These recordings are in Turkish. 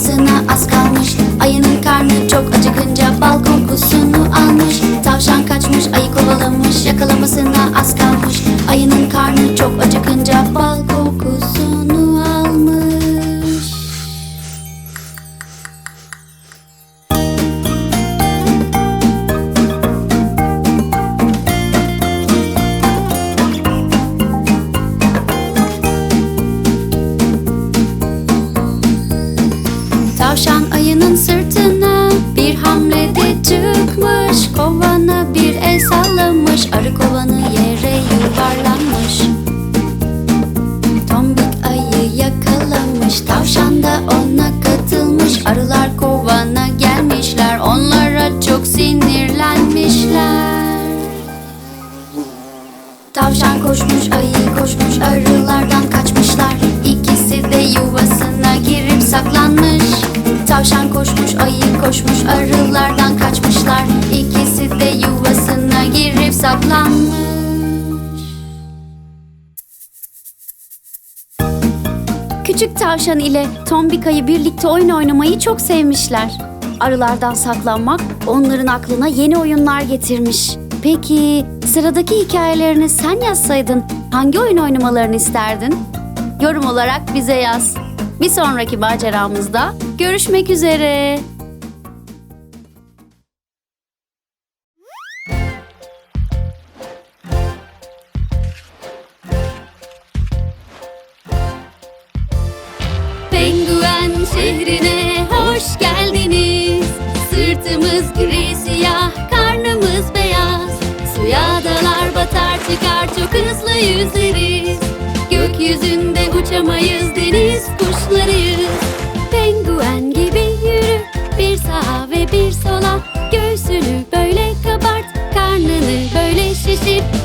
Yakalamasına az kalmış. Ayının karnı çok acıkınca bal kokusunu almış. Tavşan kaçmış ayı kovalamış. Yakalamasına az kalmış. Ayının karnı çok Tavşan koşmuş, ayı koşmuş, arılardan kaçmışlar. İkisi de yuvasına girip saklanmış. Tavşan koşmuş, ayı koşmuş, arılardan kaçmışlar. İkisi de yuvasına girip saklanmış. Küçük tavşan ile tombik ayı birlikte oyun oynamayı çok sevmişler. Arılardan saklanmak onların aklına yeni oyunlar getirmiş. Peki sıradaki hikayelerini sen yazsaydın hangi oyun oynamalarını isterdin? Yorum olarak bize yaz. Bir sonraki maceramızda görüşmek üzere. Çıkar çok hızlı yüzeriz. Gökyüzünde uçamayız deniz kuşlarıyız. Penguen gibi yürü bir sağa ve bir sola. Göğsünü böyle kabart, karnını böyle şişir.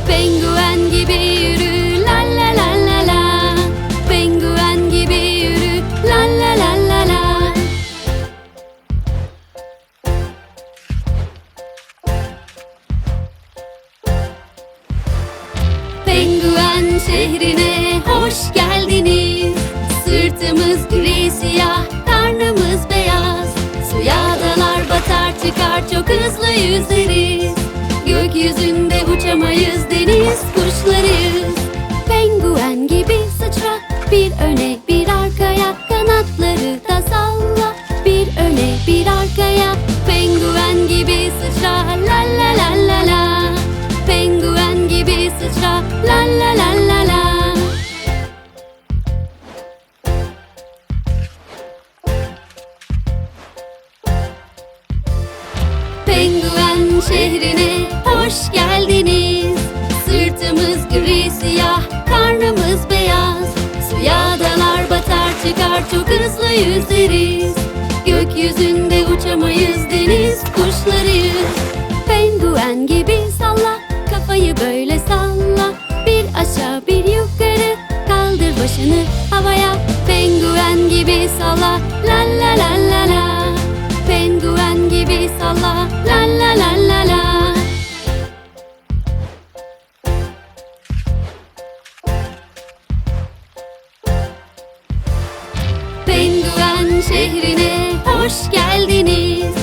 Gri siyah, karnımız beyaz. Suya dalar batar çıkar çok hızlı yüzeriz. Gökyüzünde uçamayız deniz kuşlarıyız. Penguen gibi sıçra bir öne bir arkaya kanatları da salla bir öne bir arkaya. Penguen çıkar çok hızlı yüzeriz. Gökyüzünde uçamayız deniz kuşlarıyız. Penguen gibi salla, kafayı böyle salla. Bir aşağı bir yukarı, kaldır başını havaya. Penguen gibi salla, la la la la la. Penguen gibi salla, la la la la la. Şehrine hoş geldiniz.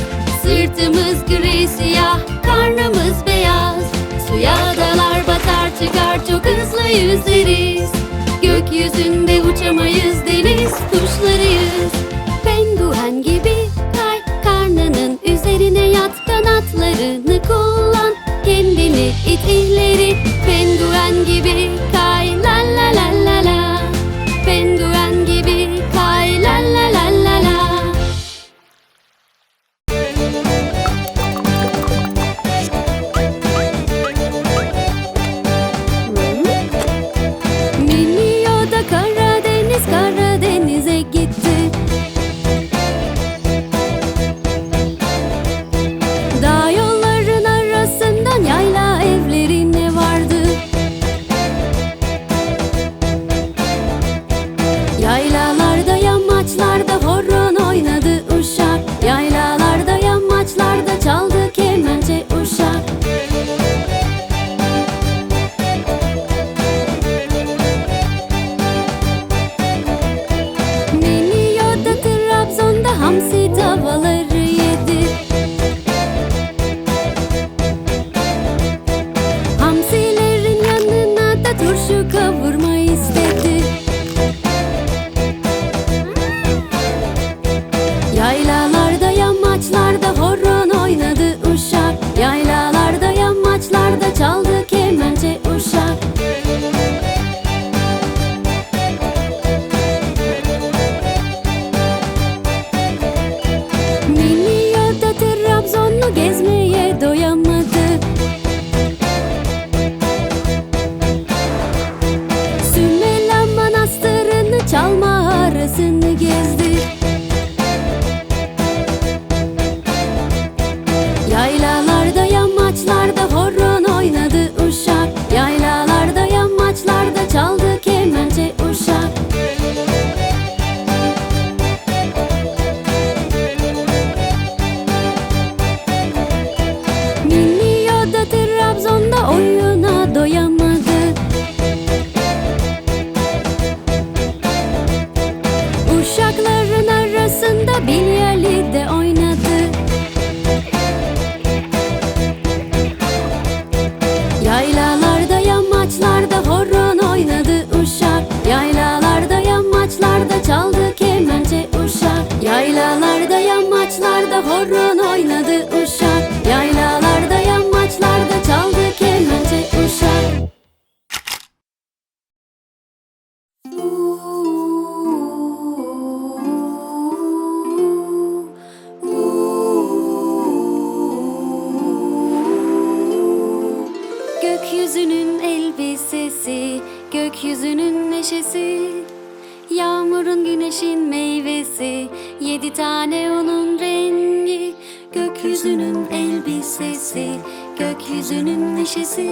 Sırtımız gri siyah, karnımız beyaz. Suya dalar batar çıkar çok hızlı yüzeriz. Gökyüzünde uçamayız deniz kuşlarıyız. Penguen gibi kay, karnının üzerine yat, kanatlarını kullan. Kendini it ileri, penguen gibi kay, la la la la la. Penguen Gökyüzünün elbisesi, gökyüzünün neşesi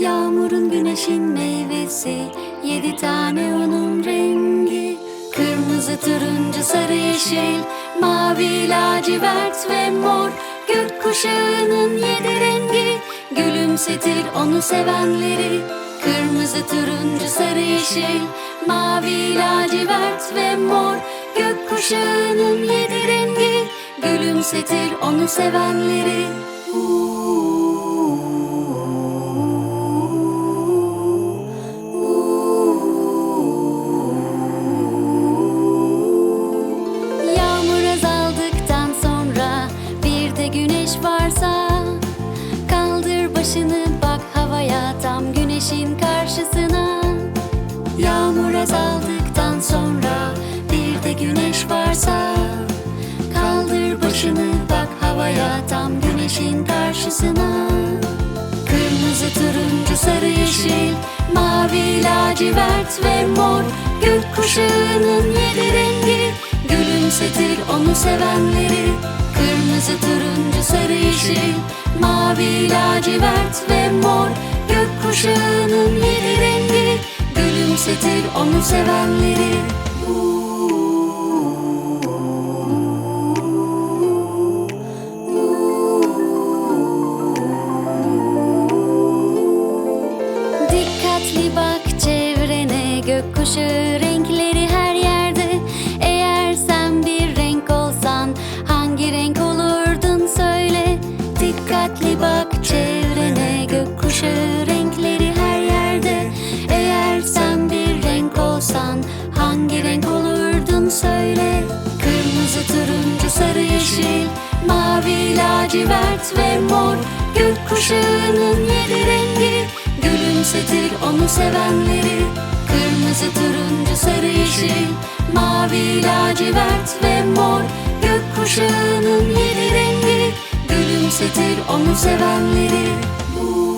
Yağmurun güneşin meyvesi, yedi tane onun rengi Kırmızı, turuncu, sarı, yeşil, mavi, lacivert ve mor Gökkuşağının yedi rengi Gülümsetir onu sevenleri Kırmızı, turuncu, sarı, yeşil Mavi, lacivert ve mor Gökkuşağının yedi rengi Gülümsetir onu sevenleri. Yağmur azaldıktan sonra bir de güneş varsa Kaldır başını bak havaya tam güneşin güneşin karşısına. Kırmızı, turuncu, sarı, yeşil, mavi, lacivert ve mor. Gökkuşağının yedi rengi Gülümsetir onu sevenleri. Kırmızı, turuncu, sarı, yeşil, mavi, lacivert ve mor. Gökkuşağının yedi rengi Gülümsetir onu sevenleri. Dikkatli gökkuşağı renkleri her yerde. Eğer sen bir renk olsan hangi renk olurdun söyle. Dikkatli bak çevrene gökkuşağı renkleri her yerde. Eğer sen bir renk olsan hangi renk olurdun söyle. Kırmızı, turuncu, sarı, yeşil, mavi, lacivert ve mor. Gökkuşağının yedi rengi Gülümsetir onu sevenleri Kırmızı, turuncu, sarı, yeşil Mavi, lacivert ve mor. Gökkuşağının yedi rengi Gülümsetir onu sevenleri. Kanalıma